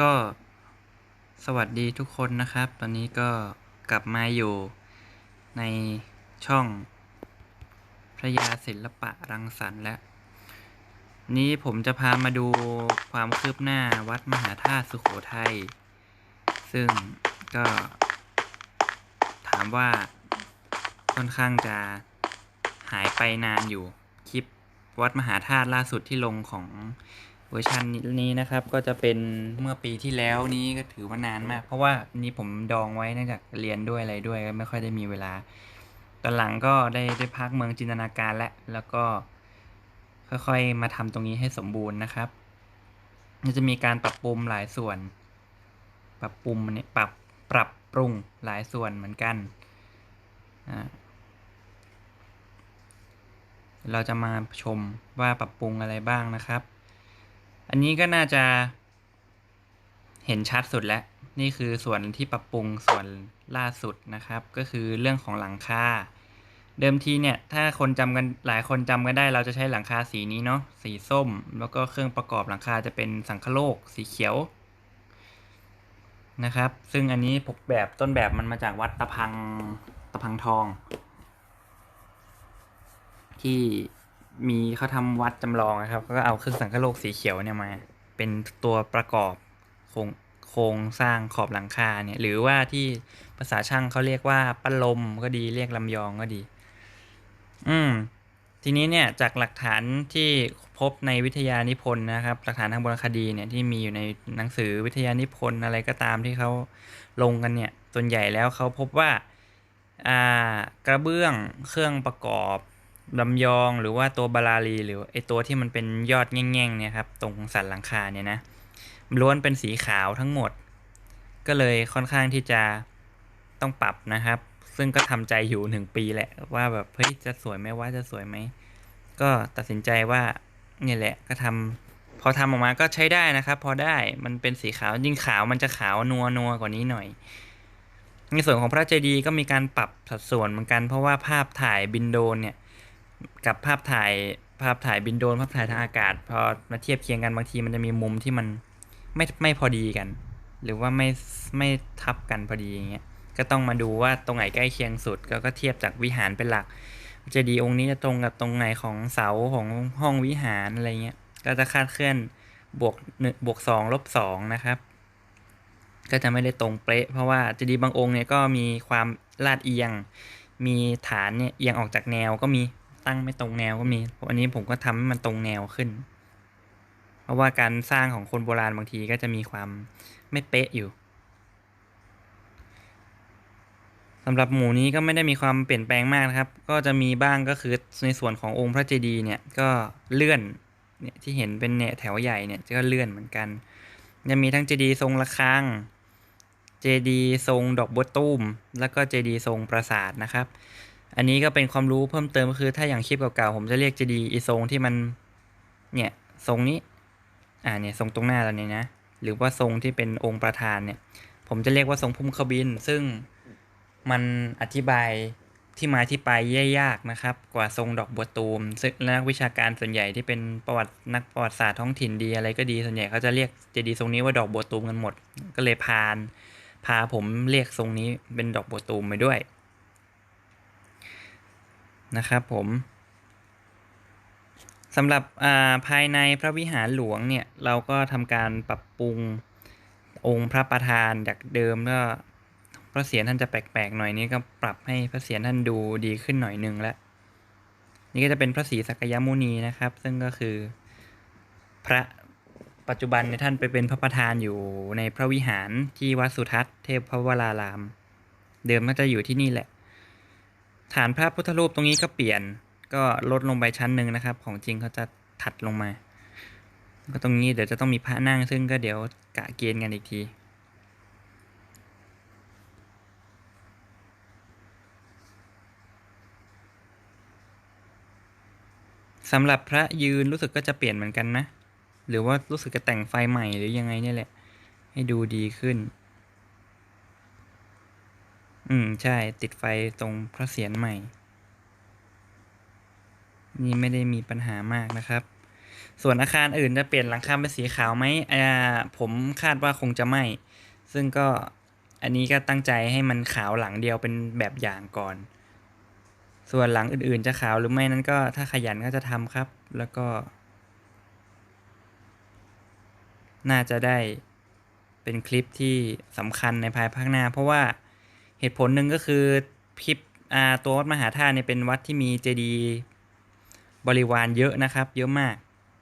ก็สวัสดีทุกคนนะครับ ตอนนี้ก็กลับมาอยู่ในช่องพระยาศิลปะรังสรรค์แล้วนี้ผมจะพามาดูความคืบหน้าวัดมหาธาตุสุโขทัย ซึ่งก็ถามว่าค่อนข้างจะหายไปนานอยู่คลิปวัดมหาธาตุล่าสุดที่ลงของ เวอร์ชันนี้นะครับก็จะเป็นเมื่อปีที่แล้วนี้ก็ถือว่านานมาก เพราะว่านี้ผมดองไว้เนื่องจากเรียนด้วยอะไรด้วยก็ไม่ค่อยได้มีเวลา ตอนหลังก็ได้ได้พักเมืองจินตนาการแล้วแล้วก็ค่อยๆมาทำตรงนี้ให้สมบูรณ์นะครับจะมีการปรับปรุงหลายส่วน ปรับปรุงเนี่ยปรับปรับปรุงหลายส่วนเหมือนกันเราจะมาชมว่าปรับปรุงอะไรบ้างนะครับ อันนี้ก็น่าจะเห็นชัดสุดแล้ว นี่คือส่วนที่ปรับปรุงส่วนล่าสุดนะครับ ก็คือเรื่องของหลังคาเดิมทีเนี่ย ถ้าคนจำกันหลายคนจำกันได้ เราจะใช้หลังคาสีนี้เนาะสีส้ม แล้วก็เครื่องประกอบหลังคาจะเป็นสังคโลกสีเขียวนะครับ ซึ่งอันนี้ผมแบบต้นแบบมันมาจากวัดตะพังตะพังทอง ที่ มีเขาทำวัดจำลองนะครับเขาก็เอาเครื่องสังคโลกสีเขียวเนี่ยมา เป็นตัวประกอบโครงโครงสร้างขอบหลังคาเนี่ย หรือว่าที่ภาษาช่างเขาเรียกว่าปัลลมก็ดีเรียกลำยองก็ดี อืม ทีนี้เนี่ยจากหลักฐานที่พบในวิทยานิพนธ์นะครับ หลักฐานทางโบราณคดีเนี่ยที่มีอยู่ในหนังสือวิทยานิพนธ์อะไรก็ตามที่เขาลงกันเนี่ย ส่วนใหญ่แล้วเขาพบว่า อ่ากระเบื้องเครื่องประกอบ ลำยองหรือว่าตัวบาลาลีหรือไอตัวที่มันเป็นยอดแง่งๆเนี่ยครับตรงสันหลังคาเนี่ยนะล้วนเป็นสีขาวทั้งหมด ก็เลยค่อนข้างที่จะต้องปรับนะครับ ซึ่งก็ทำใจอยู่หนึ่งปีแหละว่าแบบเฮ้ยจะสวยไหมว่าจะสวยไหมก็ตัดสินใจว่าเนี่ยแหละก็ทำพอทำออกมาก็ใช้ได้นะครับ พอได้มันเป็นสีขาวยิ่งขาวมันจะขาวนัวนัวกว่านี้หน่อยในส่วนของพระเจดีย์ก็มีการปรับสัดส่วนเหมือนกันเพราะว่าภาพถ่ายบินโดนเนี่ย กับภาพถ่ายภาพถ่ายบินโดรนภาพถ่ายทางอากาศ พอมาเทียบเคียงกันบางทีมันจะมีมุมที่มันไม่ไม่พอดีกัน หรือว่าไม่ไม่ทับกันพอดีอย่างเงี้ยก็ต้องมาดูว่าตรงไหนใกล้เคียงสุดก็ก็เทียบจากวิหารเป็นหลักเจดีองค์นี้จะตรงกับตรงไหนของเสาของห้องวิหารอะไรเงี้ยก็จะคาดเคลื่อนบวกหนึ่งบวกสองลบสองนะครับ ก็จะไม่ได้ตรงเป๊ะเพราะว่าเจดีบางองค์เนี่ยก็มีความลาดเอียง มีฐานเนี่ยเอียงออกจากแนวก็มี ตั้งไม่ตรงแนวก็มี อันนี้ผมก็ทำให้มันตรงแนวขึ้น เพราะว่าการสร้างของคนโบราณบางทีก็จะมีความไม่เป๊ะอยู่สำหรับหมู่นี้ก็ไม่ได้มีความเปลี่ยนแปลงมากนะครับ ก็จะมีบ้างก็คือในส่วนขององค์พระเจดีย์เนี่ยก็เลื่อนเนี่ยที่เห็นเป็นเนี่ยแถวใหญ่เนี่ยก็เลื่อนเหมือนกัน จะมีทั้งเจดีย์ทรงระฆัง เจดีย์ทรงดอกบัวตุ้มแล้วก็เจดีย์ทรงปราสาทนะครับ อันนี้ก็เป็นความรู้เพิ่มเติมก็คือ ถ้าอย่างคลิปเก่าๆผมจะเรียกเจดีอีทรงที่มัน เนี่ยทรงนี้ อ่าเนี่ยทรงตรงหน้าเราเนี่ยนะ หรือว่าทรงที่เป็นองค์ประธานเนี่ย ผมจะเรียกว่าทรงพุ่มขบิน ซึ่งมันอธิบายที่มาที่ไปแย่ยากนะครับ กว่าทรงดอกบัวตูม ซึ่งนักวิชาการส่วนใหญ่ที่เป็นประวัตินักประวัติศาสตร์ท้องถิ่นดีอะไรก็ดีส่วนใหญ่เขาจะเรียกเจดีย์ทรงนี้ว่าดอกบัวตูมกันหมด ก็เลยพาน พาผมเรียกทรงนี้เป็นดอกบัวตูมไปด้วย นะครับผมสำหรับภายในพระวิหารหลวงเนี่ยเราก็ทำการปรับปรุงองค์พระประธานจากเดิมก็พระเศียรท่านจะแปลกๆหน่อยนี้ก็ปรับให้พระเศียรท่านดูดีขึ้นหน่อยนึงแล้วนี่ก็จะเป็นพระศรีสักยมุนีนะครับ ซึ่งก็คือพระปัจจุบันในท่านไปเป็นพระประธานอยู่ในพระวิหารที่วัดสุทัศน์เทพพระวราราม เดิมก็จะอยู่ที่นี่แหละ ฐานพระพุทธรูปตรงนี้ก็เปลี่ยนก็ลดลงไปชั้นหนึ่งนะครับ ของจริงเขาจะถัดลงมา ก็ตรงนี้เดี๋ยวจะต้องมีพระนั่งซึ่งก็เดี๋ยวกะเกณฑ์กันอีกทีสำหรับพระยืนรู้สึกก็จะเปลี่ยนเหมือนกันนะ หรือว่ารู้สึกจะแต่งไฟใหม่หรือยังไงเนี่ยแหละ ให้ดูดีขึ้น อืม ใช่ ติดไฟตรงพระเศียรใหม่ นี่ไม่ได้มีปัญหามากนะครับ ส่วนอาคารอื่นจะเปลี่ยนหลังคาเป็นสีขาวไหมอ่าผมคาดว่าคงจะไม่ ซึ่งก็อันนี้ก็ตั้งใจให้มันขาวหลังเดียวเป็นแบบอย่างก่อน ส่วนหลังอื่นๆจะขาวหรือไม่นั้นก็ถ้าขยันก็จะทำครับ แล้วก็ น่าจะได้เป็นคลิปที่สำคัญในภายภาคหน้า เพราะว่า เหตุผลหนึ่งก็คือคลิปอ่าตัววัดมหาธาตุเนี่ยเป็นวัดที่มีเจดีย์บริวารเยอะนะครับ เยอะมาก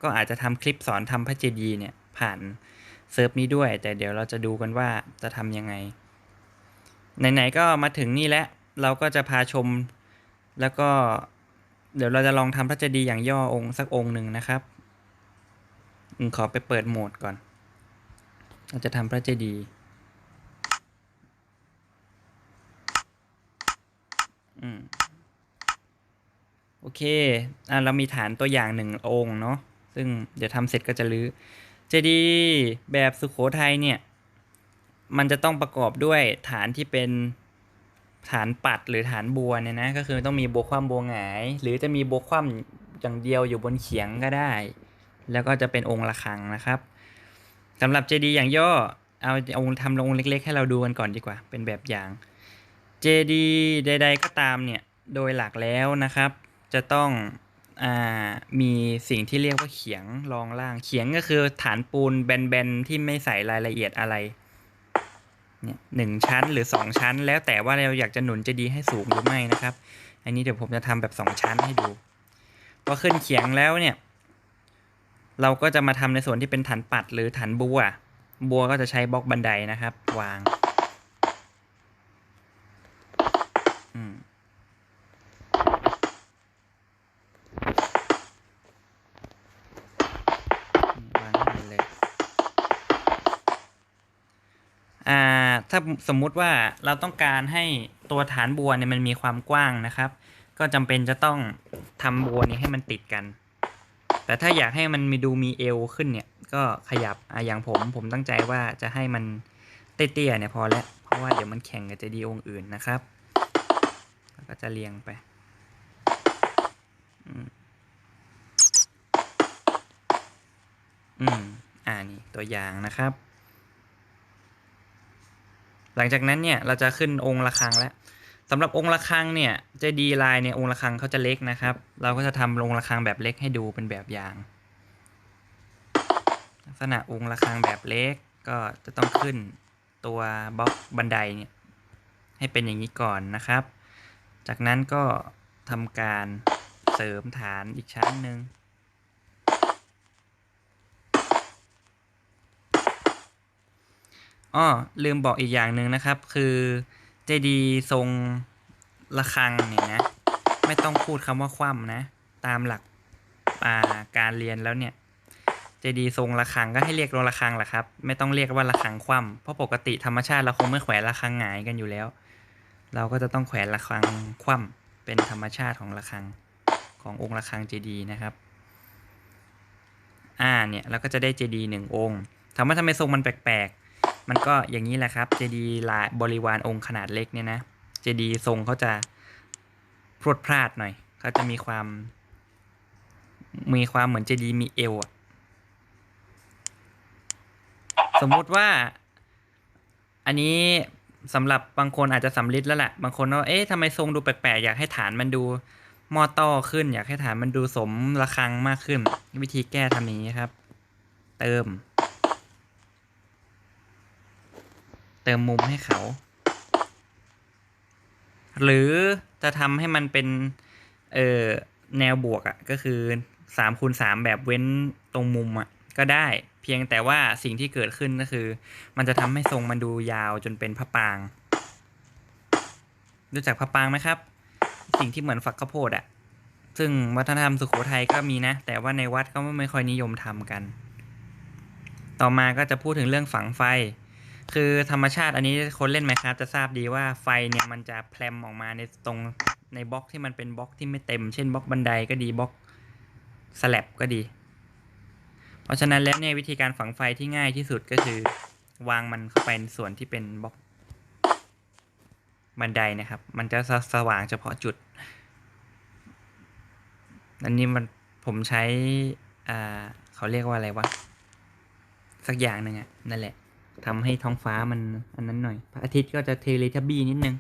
ก็อาจจะทำคลิปสอนทำพระเจดีย์เนี่ยผ่านเซิร์ฟนี้ด้วย แต่เดี๋ยวเราจะดูกันว่าจะทำยังไง ไหนๆก็มาถึงนี่แล้ว เราก็จะพาชม แล้วก็เดี๋ยวเราจะลองทำพระเจดีย์อย่างย่อองค์สักองค์หนึ่งนะครับขอไปเปิดโหมดก่อน เราจะทำพระเจดีย์ โอเค อะเรามีฐานตัวอย่างหนึ่งองค์เนาะ ซึ่งเดี๋ยวทำเสร็จก็จะรื้อ เจดีย์แบบสุขโขทัยเนี่ย มันจะต้องประกอบด้วยฐานที่เป็นฐานปัดหรือฐานบัวเนี่ยนะ ก็คือต้องมีบัวคว่ำบัวหงาย หรือจะมีบัวคว่ำอย่างเดียวอยู่บนเขียงก็ได้ แล้วก็จะเป็นองค์ระฆังนะครับสำหรับเจดีย์อย่างย่อ เอาองค์ทำองค์เล็ก ๆ ให้เราดูกันก่อนดีกว่า เป็นแบบอย่าง เจดีย์ใด ๆ ก็ตามเนี่ย โดยหลักแล้วนะครับ จะต้องอมีสิ่งที่เรียกว่าเขียงรองล่าง เขียงก็คือฐานปูนแบนๆที่ไม่ใส่รายละเอียดอะไรเนี่ยหนึ่งชั้นหรือสองชั้น แล้วแต่ว่าเราอยากจะหนุนเจดีให้สูงหรือไม่นะครับ อันนี้เดี๋ยวผมจะทำแบบสองชั้นให้ดูพอขึ้นเขียงแล้วเนี่ย เราก็จะมาทำในส่วนที่เป็นฐานปัดหรือฐานบัว บัวก็จะใช้บล็อกบันไดนะครับ วาง อืม ถ้าสมมุติว่าเราต้องการให้ตัวฐานบัวเนี่ยมันมีความกว้างนะครับ ก็จำเป็นจะต้องทำบัวนี้ให้มันติดกัน แต่ถ้าอยากให้มันมีดูมีเอวขึ้นเนี่ย ก็ขยับอะอย่างผมผมตั้งใจว่าจะให้มันเตี้ยๆเนี่ยพอแล้วเพราะว่าเดี๋ยวมันแข่งกับเจดีองค์อื่นนะครับแล้วก็จะเรียงไปอืมอืมอ่านี่ตัวอย่างนะครับ หลังจากนั้นเนี่ยเราจะขึ้นองค์ระฆังแล้วสำหรับองค์ระฆังเนี่ยเจดีลายเนี่ยองค์ระฆังเขาจะเล็กนะครับ เราก็จะทำองค์ระฆังแบบเล็กให้ดูเป็นแบบอย่าง ลักษณะองค์ระฆังแบบเล็กก็จะต้องขึ้นตัวบล็อกบันไดเนี่ยให้เป็นอย่างนี้ก่อนนะครับ จากนั้นก็ทำการเสริมฐานอีกชั้นหนึ่ง อ้อลืมบอกอีกอย่างหนึ่งนะครับ คือเจดีทรงระฆังเนี่ยนะไม่ต้องพูดคำว่าคว่ำนะ ตามหลักาการเรียนแล้วเนี่ยเจดีทรงระฆังก็ให้เรียกระฆังแหละครับ ไม่ต้องเรียกว่าระฆังคว่ำเพราะปกติธรรมชาติเราคงไม่แขวนระฆังหงายกันอยู่แล้ว เราก็จะต้องแขวนระฆังคว่ำเป็นธรรมชาติของระฆังขององค์ระฆังเจดีนะครับอ่าเนี่ยเราก็จะได้เจดีหนึ่งองค์ถามว่าทำไมทรงมันแปลก มันก็อย่างนี้แหละครับเจดีลายบริวารองค์ขนาดเล็กเนี่ยนะเจดีทรงเขาจะพรวดพลาดหน่อยเขาจะมีความ มีความเหมือนเจดีมีเอวอะสมมุติว่า อันนี้สำหรับบางคนอาจจะสำลิดแล้วแหละบางคนว่าเอ๊ะทำไมทรงดูแปลกๆ อยากให้ฐานมันดูมอต้อขึ้น อยากให้ฐานมันดูสมระฆังมากขึ้น วิธีแก้ทำอย่างนี้ครับ เติม เติมมุมให้เขา หรือจะทำให้มันเป็น เอ่อ แนวบวกอะ่ะ ก็คือสามคูณสามแบบเว้นตรงมุมอะ่ะ ก็ได้ เพียงแต่ว่าสิ่งที่เกิดขึ้นก็คือ มันจะทำให้ทรงมันดูยาวจนเป็นพระปาง รู้จักพระปางไหมครับ สิ่งที่เหมือนฝักข้าวโพดอะ่ะซึ่งวัฒนธรรมสุโขทัยก็มีนะ แต่ว่าในวัดก็ไม่ค่อยนิยมทำกัน ต่อมาก็จะพูดถึงเรื่องฝังไฟ คือธรรมชาติอันนี้คนเล่นไหมครับจะทราบดีว่าไฟเนี่ยมันจะแพลมออกมาในตรงในบล็อกที่มันเป็นบล็อกที่ไม่เต็ม เช่นบล็อกบันไดก็ดีบล็อกสแลบก็ดี เพราะฉะนั้นแล้วเนี่ยวิธีการฝังไฟที่ง่ายที่สุดก็คือ วางมันเข้าไปในส่วนที่เป็นบล็อกบันไดนะครับ มันจะสสว่างเฉพาะจุด อันนี้มันผมใช้ อ่าเขเขาเรียกว่าอะไรวะ สักอย่างหนึ่งอะนั่นแหละ ทำให้ท้องฟ้ามันอันนั้นหน่อย พระอาทิตย์ก็จะเทเลทับบี้นิดนึง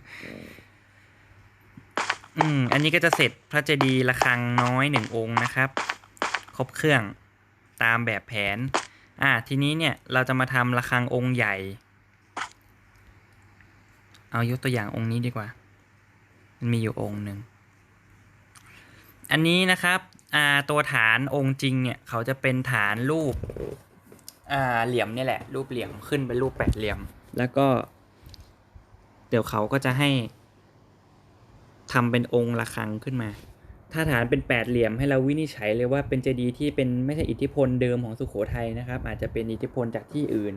อืม อันนี้ก็จะเสร็จพระเจดีย์ระฆังน้อยหนึ่งองค์นะครับ ครบเครื่องตามแบบแผน อ่า ทีนี้เนี่ยเราจะมาทำระฆังองค์ใหญ่ เอายกตัวอย่างองค์นี้ดีกว่า มันมีอยู่องค์หนึ่ง อันนี้นะครับ อ่า ตัวฐานองค์จริงเนี่ย เขาจะเป็นฐานรูป อ่าเหลี่ยมนี่แหละ รูปเหลี่ยมขึ้นเป็นรูปแปดเหลี่ยม แล้วก็ เดี๋ยวเขาก็จะให้ทำเป็นองค์ระฆังขึ้นมา ถ้าฐานเป็นแปดเหลี่ยมให้เราวินิจฉัยเลยว่าเป็นเจดีย์ที่เป็นไม่ใช่อิทธิพลเดิมของสุโขทัยนะครับ อาจจะเป็นอิทธิพลจากที่อื่น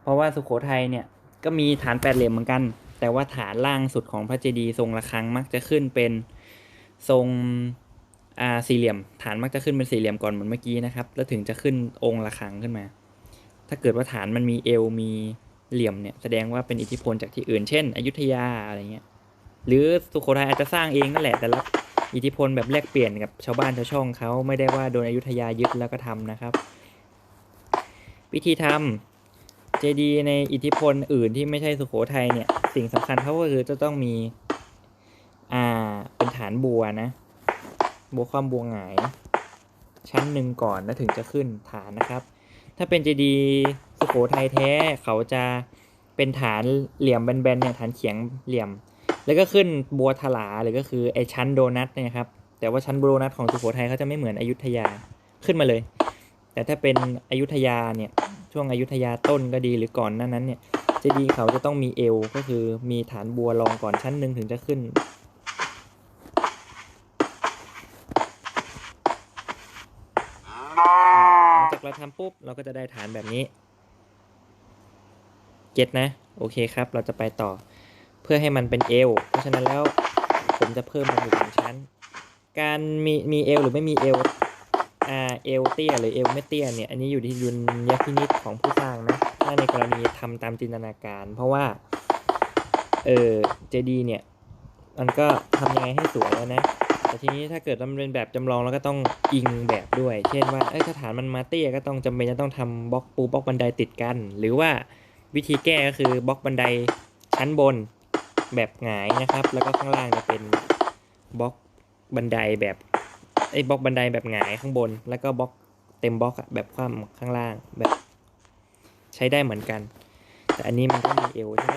เพราะว่าสุโขทัยเนี่ยก็มีฐานแปดเหลี่ยมเหมือนกัน แต่ว่าฐานล่างสุดของพระเจดีย์ทรงระฆังมักจะขึ้นเป็นทรงอ่าสี่เหลี่ยม ฐานมักจะขึ้นเป็นสี่เหลี่ยมก่อนเหมือนเมื่อกี้นะครับ แล้วถึงจะขึ้นองค์ระฆังขึ้นมา ถ้าเกิดว่าฐานมันมีเอวมีเหลี่ยมเนี่ยแสดงว่าเป็นอิทธิพลจากที่อื่นเช่น อยุธยาอะไรเงี้ยหรือสุโขทัยอาจจะสร้างเองนั่นแหละแต่รับอิทธิพลแบบแลกเปลี่ยนกับชาวบ้านชาวช่องเขาไม่ได้ว่าโดนอยุธยายึดแล้วก็ทำนะครับ วิธีทำเจดีย์ในอิทธิพลอื่นที่ไม่ใช่สุโขทัยเนี่ยสิ่งสำคัญเขาก็คือจะต้องมีอ่าเป็นฐานบัวนะ บัวความบัวหงาย ชั้นหนึ่งก่อนแล้วถึงจะขึ้นฐานนะครับ ถ้าเป็นเจดีย์สุโขทัยแท้เขาจะเป็นฐานเหลี่ยมแบนๆเนี่ยฐานเขียงเหลี่ยม แล้วก็ขึ้นบัวถลาหรือก็คือไอชั้นโดนัทเนี่ยครับแต่ว่าชั้นโดนัทของสุโขทัยเขาจะไม่เหมือนอยุธยาขึ้นมาเลย แต่ถ้าเป็นอยุธยาเนี่ยช่วงอยุธยาต้นก็ดีหรือก่อนนั้นนั้นเนี่ยเจดีย์เขาจะต้องมีเอวก็คือมีฐานบัวรองก่อนชั้นหนึ่งถึงจะขึ้น หลังจา กเราทำปุ๊บ เราก็จะได้ฐานแบบนี้ เก็ตนะ โอเคครับ เราจะไปต่อ เพื่อให้มันเป็นเอวเพราะฉะนั้นแล้วผมจะเพิ่มมันอยู่หนึ่งชั้น การมีมีเอวหรือไม่มีเอวอ่าเอวเตี้ยหรือเอวไม่เตี้ยเนี่ย อันนี้อยู่ที่ดุลยพินิจของผู้สร้างนะ ถ้าในกรณีทำตามจินตนาการ เพราะว่า เออเจดีเนี่ย มันก็ทำยังไงให้สวยแล้วนะ แต่ทีนี้ถ้าเกิดมันเป็นแบบจำลองแล้วก็ต้องอิงแบบด้วย เช่นว่าเอ้ยถ้าฐานมันมาเตี้ยก็ต้องจำเป็นจะต้องทำบล็อกปูบล็อกบันไดติดกัน หรือว่าวิธีแก้ก็คือบล็อกบันไดชั้นบนแบบหงายนะครับ แล้วก็ข้างล่างจะเป็นบล็อกบันไดแบบไอ้บล็อกบันไดแบบหงายข้างบน แล้วก็บล็อกเต็มบล็อกแบบคว่ำข้างล่างแบบใช้ได้เหมือนกัน แต่อันนี้มันก็มีเอวใช่ไหม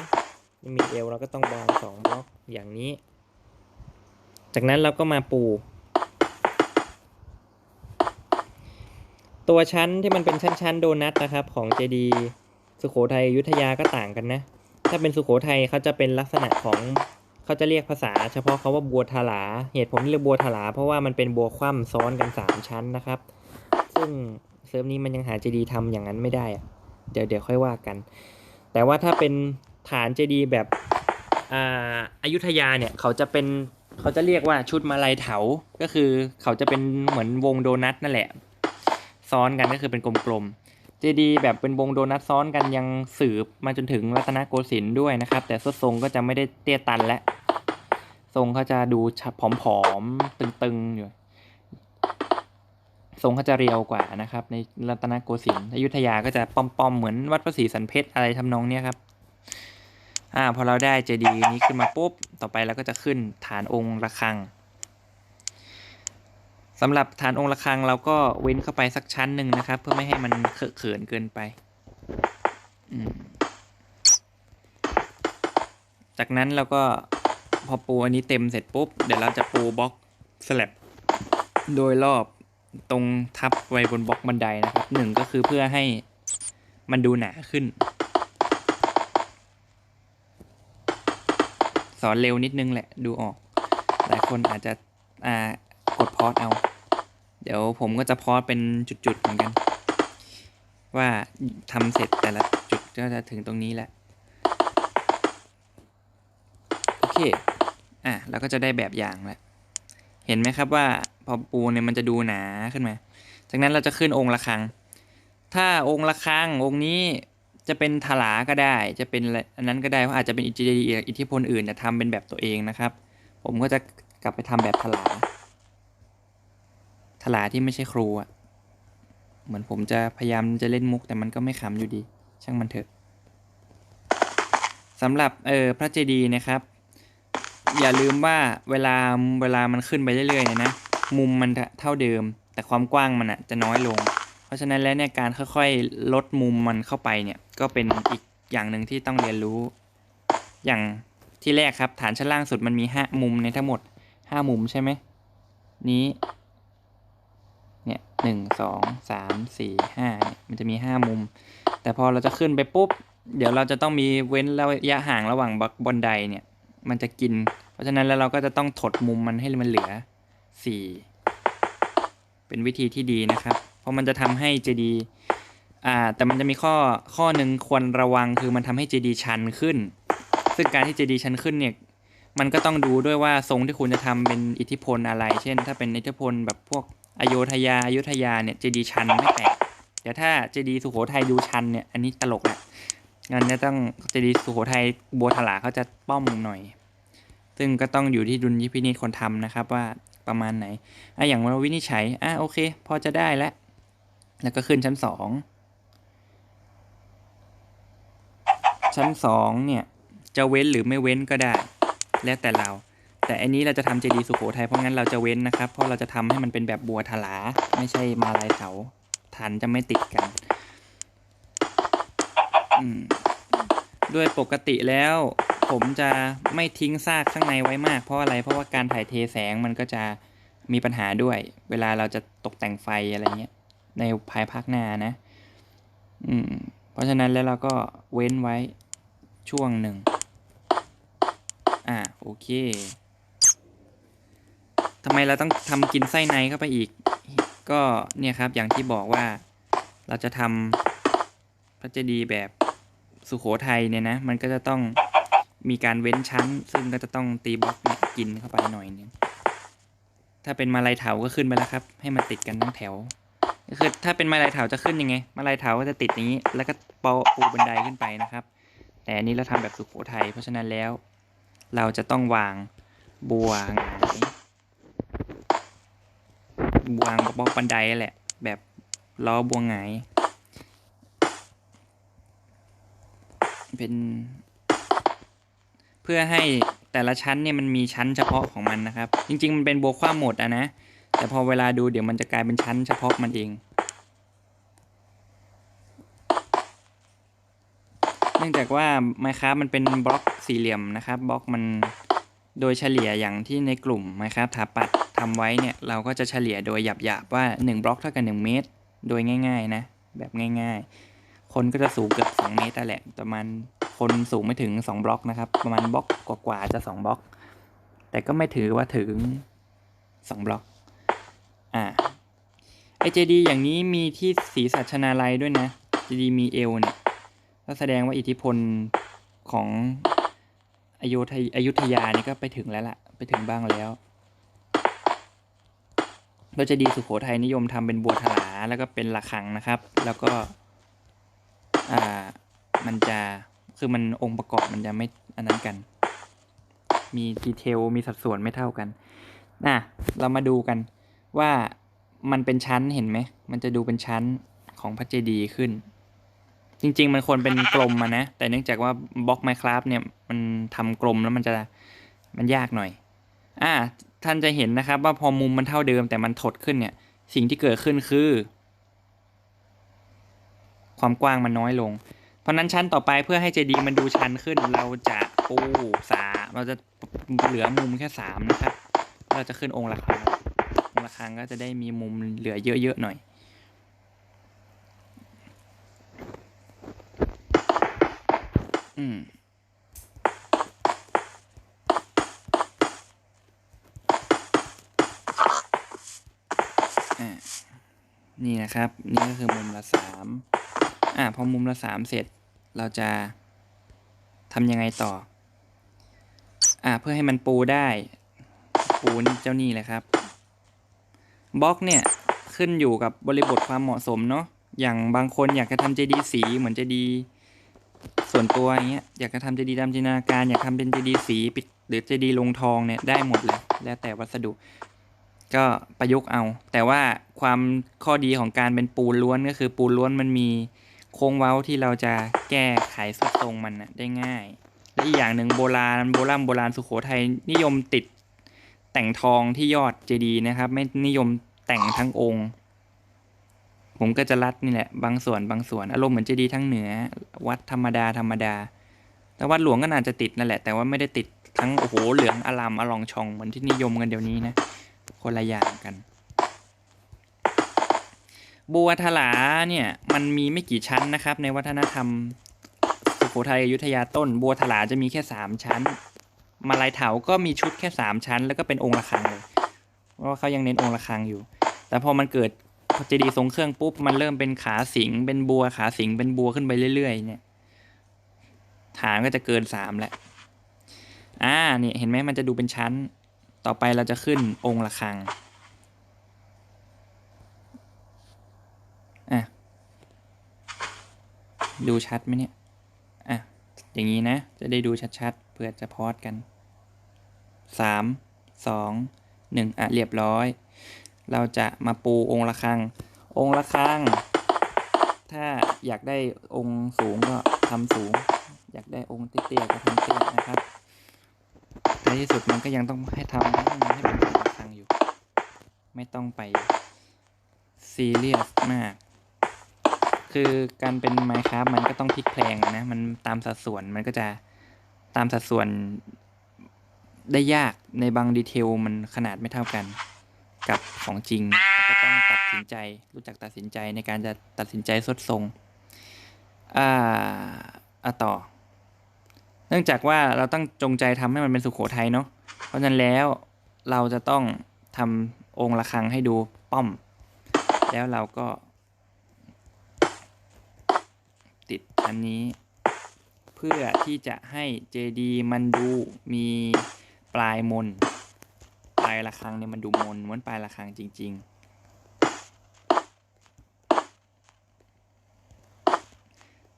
มันมีเอวเราก็ต้องวางสองบล็อกอย่างนี้ จากนั้นเราก็มาปู ตัวชั้นที่มันเป็นชั้นๆโดนัทนะครับ ของเจดีสุโขทัยยุทธยาก็ต่างกันนะ ถ้าเป็นสุโขทัยเขาจะเป็นลักษณะของเขาจะเรียกภาษา เฉพาะเขาว่าบัวทลา เหตุผมที่เรียกบัวทลา เพราะว่ามันเป็นบัวคว่ำซ้อนกัน 3 ชั้นนะครับ ซึ่งเซิร์ฟนี้มันยังหาเจดีทำอย่างนั้นไม่ได้ เดี๋ยวเดี๋ยวค่อยว่ากัน แต่ว่าถ้าเป็นฐานเจดีแบบอ่าอยุธยาเนี่ยเขาจะเป็น เขาจะเรียกว่าชุดมาลัยเถา ก็คือเขาจะเป็นเหมือนวงโดนัทนั่นแหละ ซ้อนกันก็คือเป็นกลมๆ เจดีแบบเป็นวงโดนัทซ้อนกันยังสืบมาจนถึงรัตนโกสินทร์ด้วยนะครับ แต่สุดทรงก็จะไม่ได้เตี้ยตันและ ทรงเขาจะดูผอมๆ ตึงๆอยู่ ทรงเขาจะเรียวกว่านะครับ ในรัตนโกสินทร์อยุธยาก็จะป้อมๆ เหมือนวัดพระศรีสันเพชรอะไรทำนองเนี้ยครับ อ่าพอเราได้เจดีนี้ขึ้นมาปุ๊บ ต่อไปเราก็จะขึ้นฐานองค์ระฆังสำหรับฐานองค์ระฆังเราก็เว้นเข้าไปสักชั้นหนึ่งนะครับ เพื่อไม่ให้มันเขินเกินไป จากนั้นเราก็พอปูอันนี้เต็มเสร็จปุ๊บ เดี๋ยวเราจะปูบล็อกสลับโดยรอบตรงทับไว้บนบล็อกบันไดนะครับหนึ่งก็คือเพื่อให้มันดูหนาขึ้น สอนเร็วนิดนึงแหละดูออก หลายคนอาจจะอ่ากดพอสเอา เดี๋ยวผมก็จะพอสเป็นจุดๆเหมือนกัน ว่าทำเสร็จแต่ละจุดก็จะถึงตรงนี้แหละ โอเค อะเราก็จะได้แบบอย่างแล้วเห็นไหมครับว่าพอปูเนี่ยมันจะดูหนาขึ้นมา จากนั้นเราจะขึ้นองค์ระฆัง ถ้าองค์ระฆังองค์นี้ จะเป็นถลาก็ได้ จะเป็นอะไรอันนั้นก็ได้เพราะอาจจะเป็นอิทธิอิทธิพลอื่นแต่ทำเป็นแบบตัวเองนะครับ ผมก็จะกลับไปทำแบบถลา ถลาที่ไม่ใช่ครูอะเหมือนผมจะพยายามจะเล่นมุกแต่มันก็ไม่ขำอยู่ดี ช่างมันเถอะสำหรับเออพระเจดีย์นะครับ อย่าลืมว่าเวลาเวลามันขึ้นไปเรื่อยๆเนี่ยนะ มุมมันเท่าเดิม แต่ความกว้างมันอะจะน้อยลง ราะฉะนั้นแล้วเนี่ยการค่อยๆลดมุมมันเข้าไปเนี่ยก็เป็นอีกอย่างหนึ่งที่ต้องเรียนรู้ อย่างที่แรกครับฐานชั้นล่างสุดมันมีห้ามุมในทั้งหมดห้ามุมใช่ไหมนี้เนี่ยหนึ่งสองสามสี่ห้ามันจะมีห้ามุม แต่พอเราจะขึ้นไปปุ๊บ เดี๋ยวเราจะต้องมีเว้นระยะห่างระหว่างบนไดเนี่ยมันจะกิน เพราะฉะนั้นแล้วเราก็จะต้องถดมุมมันให้มันเหลือสี่เป็นวิธีที่ดีนะครับ เพราะมันจะทำให้เจดีอ่าแต่มันจะมีข้อข้อหนึ่งควรระวังคือมันทำให้เจดีชันขึ้น ซึ่งการที่เจดีชันขึ้นเนี่ยมันก็ต้องดูด้วยว่าทรงที่คุณจะทำเป็นอิทธิพลอะไร เช่น ถ้าเป็นอิทธิพลแบบพวกอโยธยาอยุธยาเนี่ยเจดีชันไม่แตกเดี๋ยวถ้าเจดีสุโขทัยดูชันเนี่ยอันนี้ตลกแหละงั้นจะต้องเจดีสุโขทัยบัวถลาเขาจะป้อมหน่อย ซึ่งก็ต้องอยู่ที่ดุลยพินิจคนทำนะครับว่าประมาณไหนอะอย่างเราวินิจฉัยอะโอเค พอจะได้แล้ว แล้วก็ขึ้นชั้นสอง ชั้นสองเนี่ยจะเว้นหรือไม่เว้นก็ได้ แล้วแต่เรา แต่อันนี้เราจะทำเจดีย์สุโขทัยเพราะงั้นเราจะเว้นนะครับ เพราะเราจะทำให้มันเป็นแบบบัวถลา ไม่ใช่มาลายเถาฐานจะไม่ติดกันด้วยปกติแล้วผมจะไม่ทิ้งซากข้างในไว้มาก เพราะอะไรเพราะว่าการถ่ายเทแสงมันก็จะมีปัญหาด้วย เวลาเราจะตกแต่งไฟอะไรเงี้ย ในภายภาคหน้านะ อืม เพราะฉะนั้นแล้วเราก็เว้นไว้ช่วงหนึ่ง อ่า โอเคทำไมเราต้องทำกินไส้ในเข้าไปอีก ก็เนี่ยครับอย่างที่บอกว่าเราจะทำพระเจดีย์แบบสุขโขทัยเนี่ยนะ มันก็จะต้องมีการเว้นชั้น ซึ่งก็จะต้องตีบล็อกเนี่ยกินเข้าไปหน่อยนึงถ้าเป็นมาลายเถาก็ขึ้นไปแล้วครับ ให้มันติดกันทั้งแถว ก็คือถ้าเป็นมาลายเถาจะขึ้นยังไงมาลายเถาก็จะติดอย่างนี้ แล้วก็ปอปูบันไดขึ้นไปนะครับ แต่อันนี้เราทำแบบสุขโขทัยเพราะฉะนั้นแล้ว เราจะต้องวางบัวงายวางบล็อกบันไดแหละ แบบล้อบัวงายเป็นเพื่อให้แต่ละชั้นเนี่ยมันมีชั้นเฉพาะของมันนะครับ จริง ๆ มันเป็นบัวคว้าหมดอะนะ แต่พอเวลาดูเดี๋ยวมันจะกลายเป็นชั้นเฉพาะมันเอง เนื่องจากว่า Minecraft มันเป็นบล็อกสี่เหลี่ยมนะครับบล็อกมันโดยเฉลี่ยอย่างที่ในกลุ่ม Minecraft ถาปัดทำไว้เนี่ยเราก็จะเฉลี่ยโดยหยาบๆว่า 1 บล็อกเท่ากับ 1 เมตร โดยง่ายๆนะแบบง่าย ๆ คนก็จะสูงเกือบ2 เมตรแต่แหละประมาณคนสูงไม่ถึง 2 บล็อกนะครับ ประมาณบล็อกกว่าๆจะ 2 บล็อก แต่ก็ไม่ถือว่าถึง 2 บล็อก อ่าไอเจดีอย่างนี้มีที่สีสัชนาลัยด้วยนะเจดีมีเอวเนี่ยก็แสดงว่าอิทธิพลของอยุธยอยุธยานี่ก็ไปถึงแล้วล่ะ ไปถึงบ้างแล้วเราจะดีสุโขทัยนิยมทำเป็นบัวถลาแล้วก็เป็นระฆังนะครับ แล้วก็ อ่า มันจะ คือมันองค์ประกอบมันจะไม่อันนั้นกัน มีดีเทล มีสัดส่วนไม่เท่ากัน น่ะ เรามาดูกัน ว่ามันเป็นชั้นเห็นไหม มันจะดูเป็นชั้นของพระเจดีย์ขึ้น จริง ๆ มันควรเป็นกลมอะนะ แต่เนื่องจากว่าบล็อกไมคราฟเนี่ยมันทำกลมแล้วมันจะมันยากหน่อย อ่า ท่านจะเห็นนะครับ ว่าพอมุมมันเท่าเดิมแต่มันถดขึ้นเนี่ย สิ่งที่เกิดขึ้นคือ ความกว้างมันน้อยลง เพราะนั้นชั้นต่อไปเพื่อให้เจดีย์มันดูชันขึ้น เราจะปูสาเราจะเหลือมุมแค่สามนะครับ เราจะขึ้นองค์ละครังอง ครังก็จะได้มีมุมเหลือเยอะๆหน่อย อืมอ่านี่นะครับ นี่ก็คือมุมละสามอ่าพอมุมละสามเสร็จเราจะทำยังไงต่อ อ่าเพื่อให้มันปูได้ ปูนี่เจ้านี่แหละครับ บล็อกเนี่ยขึ้นอยู่กับบริบทความเหมาะสมเนาะอย่างบางคนอยากจะทำเจดีสีเหมือนเจดีส่วนตัวอย่างเงี้ยอยากจะทำเจดีย์ตามจินตนาการอยากทำเป็นเจดีสีปิดหรือเจดีลงทองเนี่ยได้หมดเลยแล้วแต่วัสดุ ก็ประยุกต์เอา แต่ว่าความข้อดีของการเป็นปูนล้วนก็คือปูนล้วนมันมีโค้งเว้าที่เราจะแก้ไขสุดทรงมันนะได้ง่าย และอีกอย่างหนึ่งโบราณโบราณโบราณสุโขทัยนิยมติด แต่งทองที่ยอดเจดีย์นะครับ ไม่นิยมแต่งทั้งองค์ ผมก็จะรัดนี่แหละ บางส่วนบางส่วนอารมณ์เหมือนเจดีย์ทั้งเหนือ วัดธรรมดาธรรมดา แต่วัดหลวงก็น่าจะติดนั่นแหละ แต่ว่าไม่ได้ติดทั้งโอ้โหเหลืองอลามอลองชองเหมือนที่นิยมกันเดี๋ยวนี้นะคนละอย่างกัน บัวทลาเนี่ยมันมีไม่กี่ชั้นนะครับ ในวัฒนธรรมสุโขทัยอยุธยาต้น บัวทลาจะมีแค่สามชั้น มาลายเถาก็มีชุดแค่สามชั้น แล้วก็เป็นองค์ระฆังเลยเพราะว่าเขายังเน้นองค์ระฆังอยู่ แต่พอมันเกิดเจดีย์ทรงเครื่องปุ๊บมันเริ่มเป็นขาสิงเป็นบัวขาสิงเป็นบัวขึ้นไปเรื่อย ๆ เนี่ยฐานก็จะเกินสามแหล้วอ่าเนี่ยเห็นไหมมันจะดูเป็นชั้น ต่อไปเราจะขึ้นองค์ระฆังอะดูชัดไหมเนี่ยอะอย่างนี้นะ จะได้ดูชัดๆเพื่อจะพอดกัน สามสองหนึ่งอะ เรียบร้อย เราจะมาปูองค์ระฆัง องค์ระฆัง ถ้าอยากได้องค์สูงก็ทำสูง อยากได้องค์เตี้ยๆก็ทำเตี้ยนะครับในที่สุดมันก็ยังต้องให้ทำให้มันให้เป็นองค์ระฆังอยู่ ไม่ต้องไปซีเรียสมาก คือการเป็นไมค์ครับมันก็ต้องพลิกแพลงนะ มันตามสัดส่วนมันก็จะตามสัดส่วน ได้ยากในบางดีเทลมันขนาดไม่เท่ากันกับของจริงก็ต้องตัดสินใจรู้จักตัดสินใจในการจะตัดสินใจสดทรงอ่าอะต่อ เนื่องจากว่าเราต้องจงใจทำให้มันเป็นสุโขทัยเนาะเพราะฉะนั้นแล้วเราจะต้องทำองค์ระฆังให้ดูป้อม แล้วเราก็ ติดอันนี้ เพื่อที่จะให้เจดีมันดูมี ปลายมน ปลายระฆังเนี่ยมันดูมนเหมือนปลายระฆังจริง ๆ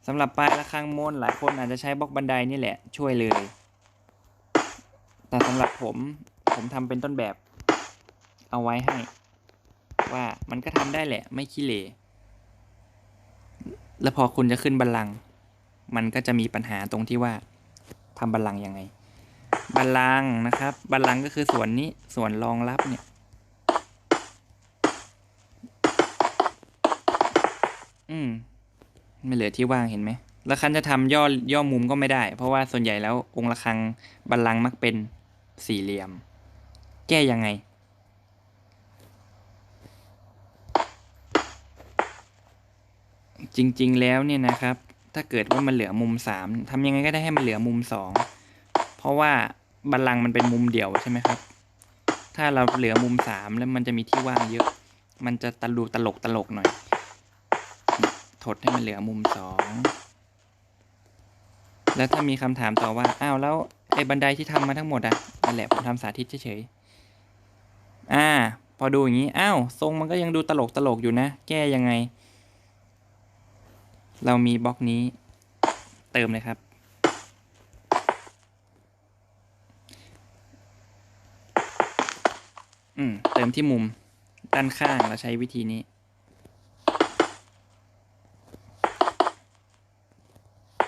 สำหรับปลายระฆังมนหลายคนอาจจะใช้บล็อกบันไดนี่แหละช่วยเลย แต่สำหรับผมผมทำเป็นต้นแบบเอาไว้ให้ ว่ามันก็ทำได้แหละไม่ขี้เหร่แล้วพอคุณจะขึ้นบัลลังก์มันก็จะมีปัญหาตรงที่ว่าทำบัลลังก์ยังไง บัลลังนะครับ บัลลังก็คือส่วนนี้ส่วนรองรับเนี่ยอืมไม่เหลือที่ว่างเห็นไหมแล้วคันจะทำย่อย่อมุมก็ไม่ได้ เพราะว่าส่วนใหญ่แล้วองค์ระฆังบัลลังมักเป็นสี่เหลี่ยม แก้ยังไง จริง ๆ แล้วเนี่ยนะครับ ถ้าเกิดว่ามันเหลือมุมสามทำยังไงก็ได้ให้มันเหลือมุมสอง เพราะว่าบัลลังก์มันเป็นมุมเดี่ยวใช่ไหมครับ ถ้าเราเหลือมุมสามแล้วมันจะมีที่ว่างเยอะ มันจะตะลุตลกตลกหน่อย ถดให้มันเหลือมุมสองแล้วถ้ามีคำถามต่อว่า อ้าวแล้วไอ้บันไดที่ทำมาทั้งหมดอะนั่นแหละผมทำสาธิตเฉยๆ อ่า พอดูอย่างนี้ อ้าว ทรงมันก็ยังดูตลกตลกอยู่นะ แก้ยังไง เรามีบล็อกนี้ เติมเลยครับ อืม เติมที่มุมด้านข้างเราใช้วิธีนี้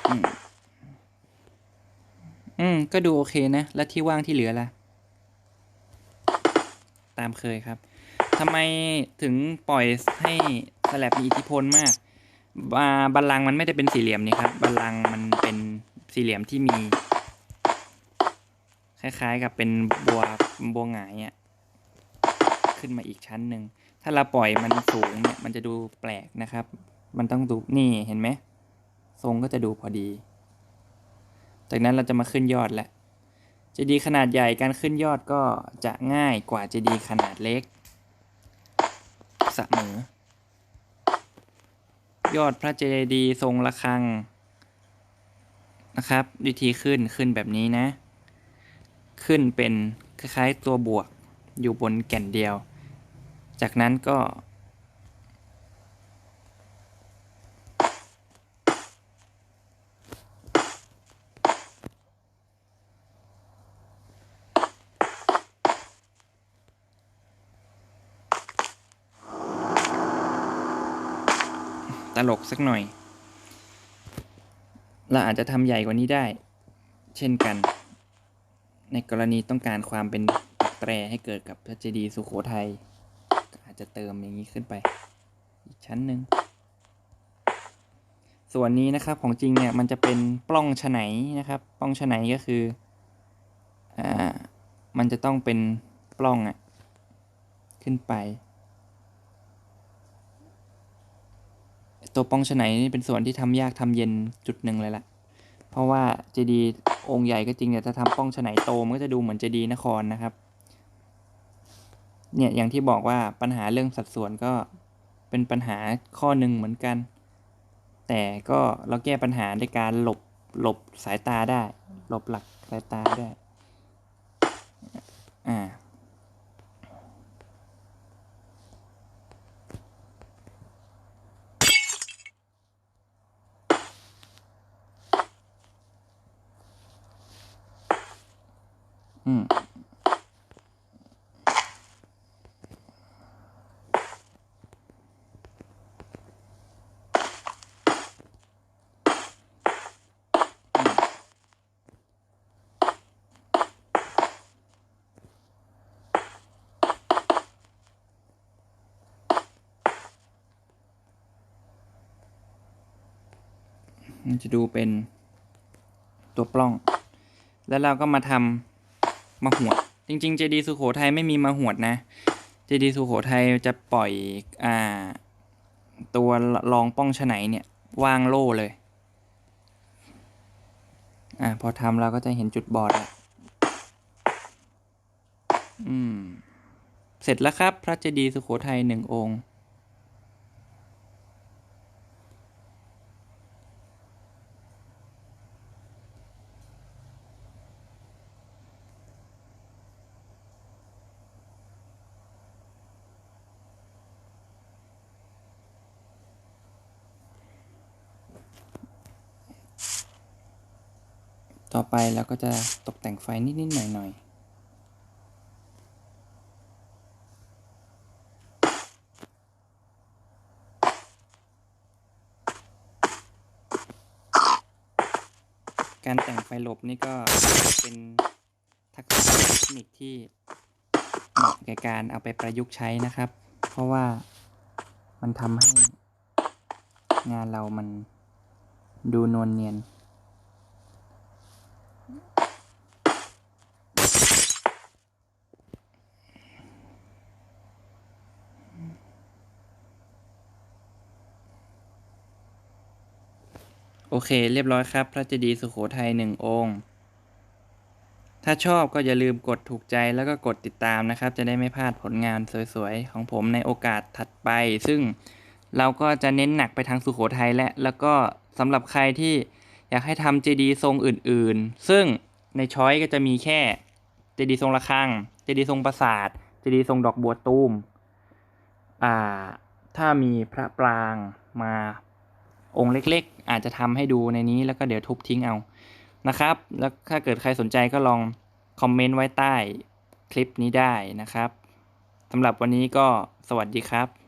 อืม อืม ก็ดูโอเคนะ แล้วที่ว่างที่เหลือล่ะ ตามเคยครับทำไมถึงปล่อยให้สแลบมีอิทธิพลมากบาบัลลังก์มันไม่ได้เป็นสี่เหลี่ยมนี่ครับ บัลลังก์มันเป็นสี่เหลี่ยมที่มี คล้ายๆ กับเป็นบัวบัวหงายอะ ขึ้นมาอีกชั้นหนึ่ง ถ้าเราปล่อยมันสูงเนี่ยมันจะดูแปลกนะครับ มันต้องดูนี่เห็นไหมทรงก็จะดูพอดี จากนั้นเราจะมาขึ้นยอดแหละเจดีขนาดใหญ่การขึ้นยอดก็จะง่ายกว่าเจดีขนาดเล็กเสมอยอดพระเจดีย์ทรงระฆังนะครับ วิธีขึ้นขึ้นแบบนี้นะ ขึ้นเป็นคล้ายๆตัวบวก อยู่บนแก่นเดียว จากนั้นก็ ตลกสักหน่อย เราอาจจะทำใหญ่กว่านี้ได้ เช่นกัน ในกรณีต้องการความเป็น ปักแตรให้เกิดกับพระเจดีย์สุโขทัยอาจจะเติมอย่างนี้ขึ้นไป อีกชั้นหนึ่ง ส่วนนี้นะครับของจริงเนี่ยมันจะเป็นปล้องฉไนนะครับ ปล้องฉไนก็คืออ่ามันจะต้องเป็นปล้องอะขึ้นไป ตัวปล้องฉไนนี่เป็นส่วนที่ทำยากทำเย็นจุดหนึ่งเลยล่ะเพราะว่าเจดีย์องค์ใหญ่ก็จริงแต่ถ้าทำป้องฉไนโตมันก็จะดูเหมือนเจดีย์นครนะครับ เนี่ยอย่างที่บอกว่าปัญหาเรื่องสัดส่วนก็เป็นปัญหาข้อหนึ่งเหมือนกัน แต่ก็เราแก้ปัญหาด้วยการหลบหลบสายตาได้ หลบหลักสายตาได้อ่าอืม จะดูเป็นตัวปล้อง แล้วเราก็มาทำมาหวด จริงๆเจดีสุโขทัยไม่มีมาหวดนะเจดีสุโขทัยจะปล่อยอ่าตัวรองป้องฉไนเนี่ยวางโล่เลย อ่าพอทำเราก็จะเห็นจุดบอดแล้วอืม เสร็จแล้วครับ พระเจดีย์สุโขทัยหนึ่งองค์ ต่อไปเราก็จะตกแต่งไฟนิด ๆ หน่อย ๆการแต่งไฟหลบนี่ก็เป็นทักษะเทคนิคที่เหมาะแก่การเอาไปประยุกต์ใช้นะครับ เพราะว่ามันทำให้งานเรามันดูนวลเนียน โอเค เรียบร้อยครับ พระเจดีย์สุโขทัยหนึ่งองค์ ถ้าชอบก็อย่าลืมกดถูกใจแล้วก็กดติดตามนะครับ จะได้ไม่พลาดผลงานสวยๆ ของผมในโอกาสถัดไป ซึ่งเราก็จะเน้นหนักไปทางสุโขทัยและ แล้วก็สำหรับใครที่อยากให้ทำเจดีย์ทรงอื่นๆ ซึ่งในช้อยก็จะมีแค่เจดีย์ทรงระฆัง เจดีย์ทรงปราสาท เจดีย์ทรงดอกบัวตูม อ่า ถ้ามีพระปรางมา องค์เล็กๆ อาจจะทำให้ดูในนี้แล้วก็เดี๋ยวทุบทิ้งเอานะครับ แล้วถ้าเกิดใครสนใจก็ลองคอมเมนต์ไว้ใต้คลิปนี้ได้นะครับสำหรับวันนี้ก็สวัสดีครับ